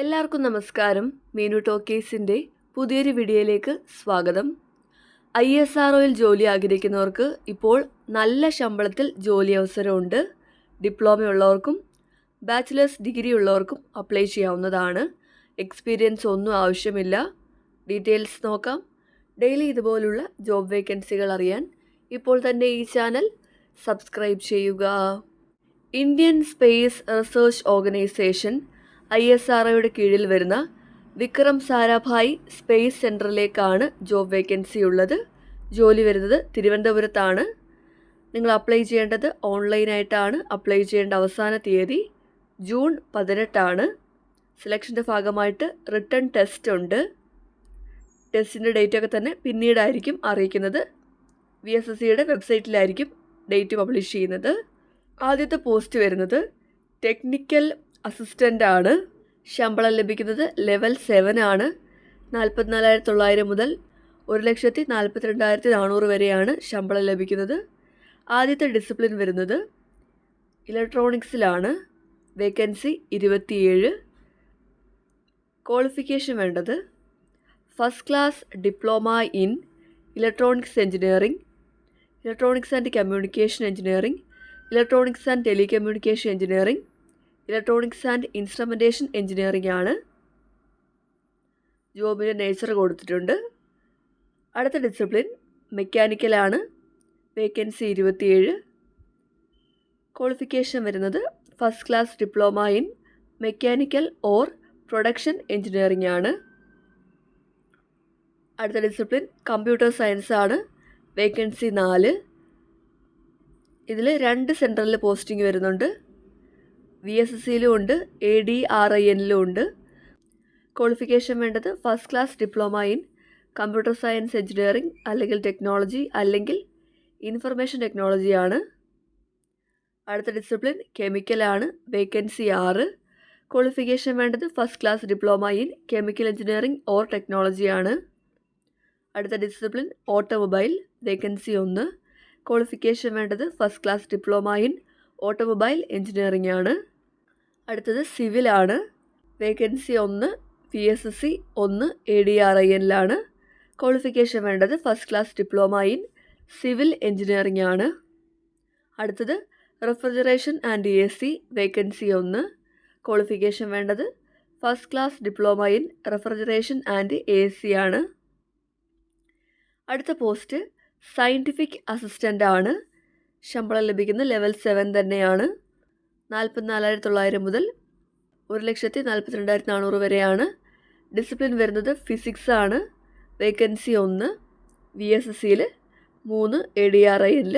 എല്ലാവർക്കും നമസ്കാരം. മീനു ടോക്കേസിന്റെ പുതിയൊരു വീഡിയോയിലേക്ക് സ്വാഗതം. ഐ എസ് ആർ ഒയിൽ ജോലി ആഗ്രഹിക്കുന്നവർക്ക് ഇപ്പോൾ നല്ല ശമ്പളത്തിൽ ജോലി അവസരമുണ്ട്. ഡിപ്ലോമ ഉള്ളവർക്കും ബാച്ചിലേഴ്സ് ഡിഗ്രി ഉള്ളവർക്കും അപ്ലൈ ചെയ്യാവുന്നതാണ്. എക്സ്പീരിയൻസ് ഒന്നും ആവശ്യമില്ല. ഡീറ്റെയിൽസ് നോക്കാം. ഡെയിലി ഇതുപോലുള്ള ജോബ് വേക്കൻസികൾ അറിയാൻ ഇപ്പോൾ തന്നെ ഈ ചാനൽ സബ്സ്ക്രൈബ് ചെയ്യുക. Indian space research organisation I S R കീഴിൽ വരുന്ന വിക്രം സാരാഭായ് സ്പേസ് സെന്ററിലേക്കാണ് ജോബ് വേക്കൻസി ഉള്ളത് ജോലി വരുന്നത് തിരുവനന്തപുരത്താണ്. നിങ്ങൾ അപ്ലൈ ചെയ്യേണ്ടത് ഓൺലൈനായിട്ടാണ്. അപ്ലൈ ചെയ്യേണ്ട അവസാന തീയതി ജൂൺ പതിനെട്ടാണ്. സെലക്ഷന്റെ ഭാഗമായിട്ട് റിട്ടേൺ ടെസ്റ്റ് ഉണ്ട്. ടെസ്റ്റിന്റെ ഡേറ്റൊക്കെ തന്നെ പിന്നീടായിരിക്കും അറിയിക്കുന്നത്. വി എസ് എസ് സിയുടെ വെബ്സൈറ്റിലായിരിക്കും ഡേറ്റ് പബ്ലിഷ് ചെയ്യുന്നത്. ആദ്യത്തെ പോസ്റ്റ് വരുന്നത് ടെക്നിക്കൽ അസിസ്റ്റന്റ് ആണ് ശമ്പളം ലഭിക്കുന്നത് ലെവൽ സെവൻ ആണ്. നാൽപ്പത്തിനാലായിരത്തി തൊള്ളായിരം മുതൽ ഒരു ലക്ഷത്തി നാൽപ്പത്തിരണ്ടായിരത്തി നാനൂറ് വരെയാണ് ശമ്പളം ലഭിക്കുന്നത്. ആദ്യത്തെ ഡിസിപ്ലിൻ വരുന്നത് ഇലക്ട്രോണിക്സിലാണ്. വേക്കൻസി ഇരുപത്തിയേഴ്. ക്വാളിഫിക്കേഷൻ വേണ്ടത് first class diploma in electronics engineering electronics and communication engineering electronics and telecommunication engineering electronics and instrumentation engineering ആണ്. ജോബിന് നേച്ചർ കൊടുത്തിട്ടുണ്ട്. അടുത്ത ഡിസിപ്ലിൻ മെക്കാനിക്കലാണ് വേക്കൻസി ഇരുപത്തിയേഴ്. ക്വാളിഫിക്കേഷൻ വരുന്നത് first class diploma in mechanical or production engineering ആണ്. അടുത്ത ഡിസിപ്ലിൻ കമ്പ്യൂട്ടർ സയൻസ് ആണ്. വേക്കൻസി നാല്. ഇതിൽ രണ്ട് സെന്ററിൽ പോസ്റ്റിംഗ് വരുന്നുണ്ട്. വി എസ് എസ് സിയിലും ഉണ്ട് എ ഡി ആർ ഐ എന്നിലും ഉണ്ട്. ക്വാളിഫിക്കേഷൻ വേണ്ടത് first class diploma in computer science engineering അല്ലെങ്കിൽ ടെക്നോളജി അല്ലെങ്കിൽ ഇൻഫർമേഷൻ ടെക്നോളജിയാണ് അടുത്ത ഡിസിപ്ലിൻ കെമിക്കലാണ് വേക്കൻസി ആറ്. ക്വാളിഫിക്കേഷൻ വേണ്ടത് first class diploma in chemical engineering or ടെക്നോളജിയാണ് അടുത്ത ഡിസിപ്ലിൻ ഓട്ടോമൊബൈൽ വേക്കൻസി ഒന്ന്. ക്വാളിഫിക്കേഷൻ വേണ്ടത് first class diploma in automobile engineering ആണ്. അടുത്തത് സിവിലാണ്. വേക്കൻസി ഒന്ന് പി എസ് എസ് സി ഒന്ന് എ ഡി ആർ ഐ എന്നിലാണ്. ക്വാളിഫിക്കേഷൻ വേണ്ടത് first class diploma in civil engineering ആണ്. അടുത്തത് refrigeration and A C vacancy ഒന്ന്. ക്വാളിഫിക്കേഷൻ വേണ്ടത് first class diploma in refrigeration and A C ആണ്. അടുത്ത പോസ്റ്റ് സയന്റിഫിക് അസിസ്റ്റന്റ് ആണ്. ശമ്പളം ലഭിക്കുന്ന ലെവൽ സെവൻ തന്നെയാണ്. നാൽപ്പത്തിനാലായിരത്തി തൊള്ളായിരം മുതൽ ഒരു ലക്ഷത്തി നാൽപ്പത്തിരണ്ടായിരത്തി നാനൂറ് വരെയാണ്. ഡിസിപ്ലിൻ വരുന്നത് ഫിസിക്സ് ആണ്. വേക്കൻസി ഒന്ന് വി എസ് എസ് സിയിൽ മൂന്ന് എ ഡി ആർ ഐയിൽ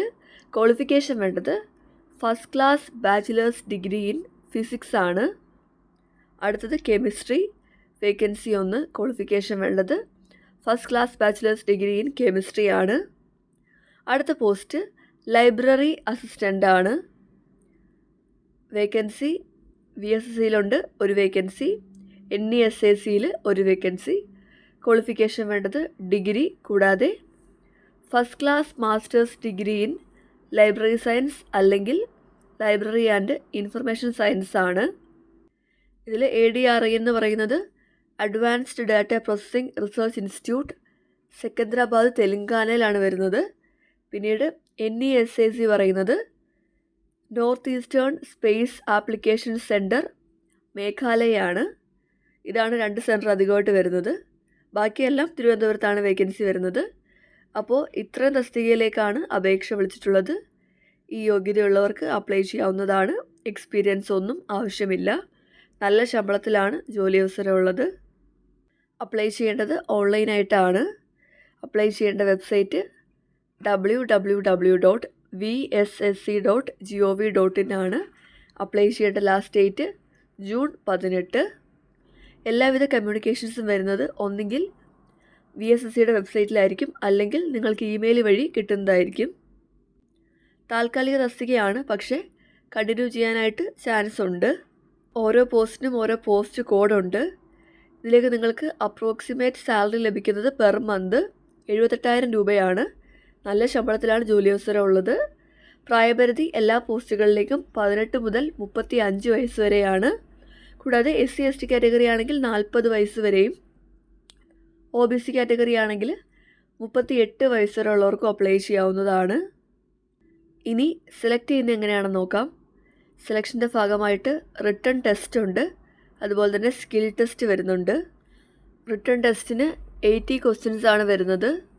ക്വാളിഫിക്കേഷൻ വേണ്ടത് first class bachelors degree in physics ആണ്. അടുത്തത് കെമിസ്ട്രി വേക്കൻസി ഒന്ന് ക്വാളിഫിക്കേഷൻ വേണ്ടത് first class bachelors degree in chemistry ആണ്. അടുത്ത പോസ്റ്റ് ലൈബ്രറി അസിസ്റ്റന്റ് ആണ്. വേക്കൻസി വി എസ് എസ് സിയിലുണ്ട് ഒരു vacancy. N E S A സിയിൽ ഒരു വേക്കൻസി. ക്വാളിഫിക്കേഷൻ വേണ്ടത് ഡിഗ്രി കൂടാതെ first class masters degree in library science അല്ലെങ്കിൽ ലൈബ്രറി ആൻഡ് ഇൻഫർമേഷൻ സയൻസ് ആണ്. ഇതിൽ എ ഡി ആർ ഐ എന്ന് പറയുന്നത് advanced data processing research institute Secunderabad തെലങ്കാനയിലാണ് വരുന്നത്. പിന്നീട് N E S A C പറയുന്നത് north eastern space application centre മേഘാലയയാണ് ഇതാണ് രണ്ട് സെന്റർ അധികമായിട്ട് വരുന്നത്. ബാക്കിയെല്ലാം തിരുവനന്തപുരത്താണ് വേക്കൻസി വരുന്നത്. അപ്പോൾ ഇത്രയും തസ്തികയിലേക്കാണ് അപേക്ഷ വിളിച്ചിട്ടുള്ളത്. ഈ യോഗ്യതയുള്ളവർക്ക് അപ്ലൈ ചെയ്യാവുന്നതാണ്. എക്സ്പീരിയൻസ് ഒന്നും ആവശ്യമില്ല. നല്ല ശമ്പളത്തിലാണ് ജോലി അവസരമുള്ളത്. അപ്ലൈ ചെയ്യേണ്ടത് ഓൺലൈനായിട്ടാണ്. അപ്ലൈ ചെയ്യേണ്ട website W W W dot V S S C dot G O V dot ആണ് അപ്ലൈ ചെയ്യേണ്ട ലാസ്റ്റ് ഡേറ്റ് ജൂൺ പതിനെട്ട്. എല്ലാവിധ കമ്മ്യൂണിക്കേഷൻസും വരുന്നത് ഒന്നുകിൽ വി എസ് എസ് സിയുടെ വെബ്സൈറ്റിലായിരിക്കും അല്ലെങ്കിൽ നിങ്ങൾക്ക് ഇമെയിൽ വഴി കിട്ടുന്നതായിരിക്കും. താൽക്കാലിക തസ്തികയാണ് പക്ഷേ കണ്ടിന്യൂ ചെയ്യാനായിട്ട് ചാൻസ് ഉണ്ട്. ഓരോ പോസ്റ്റിനും ഓരോ പോസ്റ്റ് കോഡുണ്ട് ഇതിലേക്ക് നിങ്ങൾക്ക് അപ്രോക്സിമേറ്റ് സാലറി ലഭിക്കുന്നത് പെർ മന്ത് എഴുപത്തെട്ടായിരം രൂപയാണ്. നല്ല ശമ്പളത്തിലാണ് ജോലി അവസരം ഉള്ളത്. പ്രായപരിധി എല്ലാ പോസ്റ്റുകളിലേക്കും പതിനെട്ട് മുതൽ മുപ്പത്തി അഞ്ച് വയസ്സ് വരെയാണ്. കൂടാതെ S C S T category ആണെങ്കിൽ നാൽപ്പത് വയസ്സ് വരെയും. ഒ ബി സി കാറ്റഗറി ആണെങ്കിൽ മുപ്പത്തി എട്ട് വയസ്സ് വരെ ഉള്ളവർക്കും അപ്ലൈ ചെയ്യാവുന്നതാണ്. ഇനി സെലക്ട് ചെയ്യുന്നത് എങ്ങനെയാണെന്ന് നോക്കാം. സെലക്ഷന്റെ ഭാഗമായിട്ട് റിട്ടേൺ ടെസ്റ്റ് ഉണ്ട്. അതുപോലെ തന്നെ സ്കിൽ ടെസ്റ്റ് വരുന്നുണ്ട്. റിട്ടേൺ ടെസ്റ്റിന് എയ്റ്റി ക്വസ്റ്റ്യൻസ് ആണ് വരുന്നത്.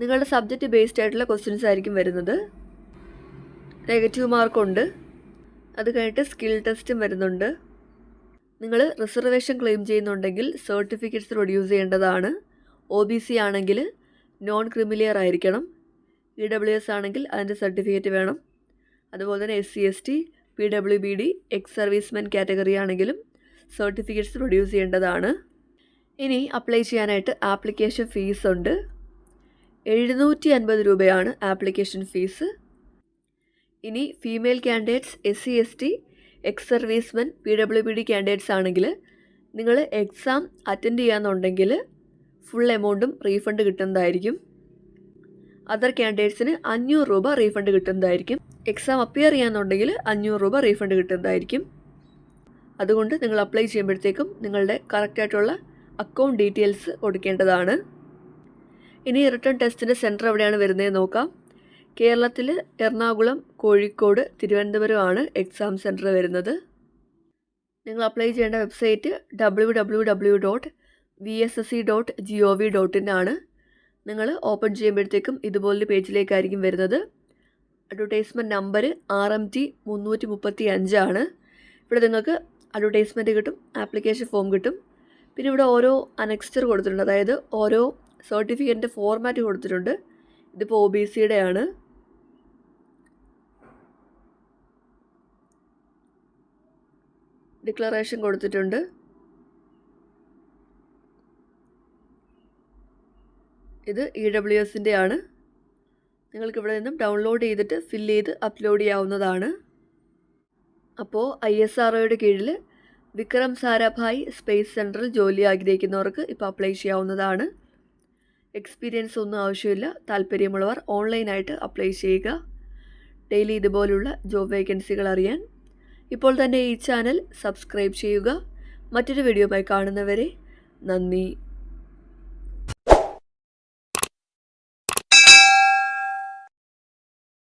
നിങ്ങളുടെ സബ്ജക്റ്റ് ബേസ്ഡ് ആയിട്ടുള്ള ക്വസ്റ്റ്യൻസ് ആയിരിക്കും വരുന്നത്. നെഗറ്റീവ് മാർക്കുണ്ട് അത് കഴിഞ്ഞിട്ട് സ്കിൽ ടെസ്റ്റും വരുന്നുണ്ട്. നിങ്ങൾ റിസർവേഷൻ ക്ലെയിം ചെയ്യുന്നുണ്ടെങ്കിൽ സർട്ടിഫിക്കറ്റ്സ് പ്രൊഡ്യൂസ് ചെയ്യേണ്ടതാണ്. ഒ ബി സി ആണെങ്കിൽ നോൺ ക്രിമിലിയർ ആയിരിക്കണം. ഇ ഡബ്ല്യു എസ് ആണെങ്കിൽ അതിന്റെ സർട്ടിഫിക്കറ്റ് വേണം. അതുപോലെ തന്നെ S C S T P W B D ex servicemen category ആണെങ്കിലും സർട്ടിഫിക്കറ്റ്സ് പ്രൊഡ്യൂസ് ചെയ്യേണ്ടതാണ്. ഇനി അപ്ലൈ ചെയ്യാനായിട്ട് ആപ്ലിക്കേഷൻ ഫീസ് ഉണ്ട്. എഴുന്നൂറ്റി അൻപത് രൂപയാണ് ആപ്ലിക്കേഷൻ ഫീസ്. ഇനി female candidates S C S T ex servicemen P W P D candidates ആണെങ്കിൽ നിങ്ങൾ എക്സാം അറ്റൻഡ് ചെയ്യാന്നുണ്ടെങ്കിൽ ഫുൾ എമൗണ്ടും റീഫണ്ട് കിട്ടുന്നതായിരിക്കും. അതർ ക്യാൻഡിഡേറ്റ്സിന് അഞ്ഞൂറ് രൂപ റീഫണ്ട് കിട്ടുന്നതായിരിക്കും. എക്സാം അപ്പിയർ ചെയ്യാന്നുണ്ടെങ്കിൽ അഞ്ഞൂറ് രൂപ റീഫണ്ട് കിട്ടുന്നതായിരിക്കും. അതുകൊണ്ട് നിങ്ങൾ അപ്ലൈ ചെയ്യുമ്പോഴത്തേക്കും നിങ്ങളുടെ കറക്റ്റായിട്ടുള്ള അക്കൗണ്ട് ഡീറ്റെയിൽസ് കൊടുക്കേണ്ടതാണ്. ഇനി റിട്ടേൺ ടെസ്റ്റിന്റെ സെന്റർ എവിടെയാണ് വരുന്നത് നോക്കാം. കേരളത്തിൽ എറണാകുളം കോഴിക്കോട് തിരുവനന്തപുരമാണ് എക്സാം സെന്റർ വരുന്നത്. നിങ്ങൾ അപ്ലൈ ചെയ്യേണ്ട website W W W dot V S S C dot G O V dot ആണ്. നിങ്ങൾ ഓപ്പൺ ചെയ്യുമ്പോഴത്തേക്കും ഇതുപോലൊരു പേജിലേക്കായിരിക്കും വരുന്നത്. Advertisement number R M T മുന്നൂറ്റി മുപ്പത്തി അഞ്ചാണ് ഇവിടെ നിങ്ങൾക്ക് അഡ്വർടൈസ്മെന്റ് കിട്ടും ആപ്ലിക്കേഷൻ ഫോം കിട്ടും. പിന്നെ ഇവിടെ ഓരോ അനക്സ്റ്റർ കൊടുത്തിട്ടുണ്ട്. അതായത് ഓരോ സർട്ടിഫിക്കറ്റിന്റെ ഫോർമാറ്റ് കൊടുത്തിട്ടുണ്ട്. ഇതിപ്പോൾ ഒ ബി സിയുടെ ആണ് ഡിക്ലറേഷൻ കൊടുത്തിട്ടുണ്ട്. ഇത് ഇ ഡബ്ല്യു എസിന്റെ ആണ് നിങ്ങൾക്ക് ഇവിടെ നിന്നും ഡൗൺലോഡ് ചെയ്തിട്ട് ഫില്ല് ചെയ്ത് അപ്ലോഡ് ചെയ്യാവുന്നതാണ്. അപ്പോൾ ഐ എസ് ആർ ഒയുടെ കീഴിൽ വിക്രം സാരാഭായ് സ്പേസ് സെന്ററിൽ ജോലി ആഗ്രഹിക്കുന്നവർക്ക് ഇപ്പോൾ അപ്ലൈ ചെയ്യാവുന്നതാണ്. എക്സ്പീരിയൻസ് ഒന്നും ആവശ്യമില്ല. താല്പര്യമുള്ളവർ ഓൺലൈനായിട്ട് അപ്ലൈ ചെയ്യുക. ഡെയിലി ഇതുപോലുള്ള ജോബ് വേക്കൻസികൾ അറിയാൻ. ഇപ്പോൾ തന്നെ ഈ ചാനൽ സബ്സ്ക്രൈബ് ചെയ്യുക. മറ്റൊരു വീഡിയോ വീഡിയോയുമായി കാണുന്നവരെ നന്ദി.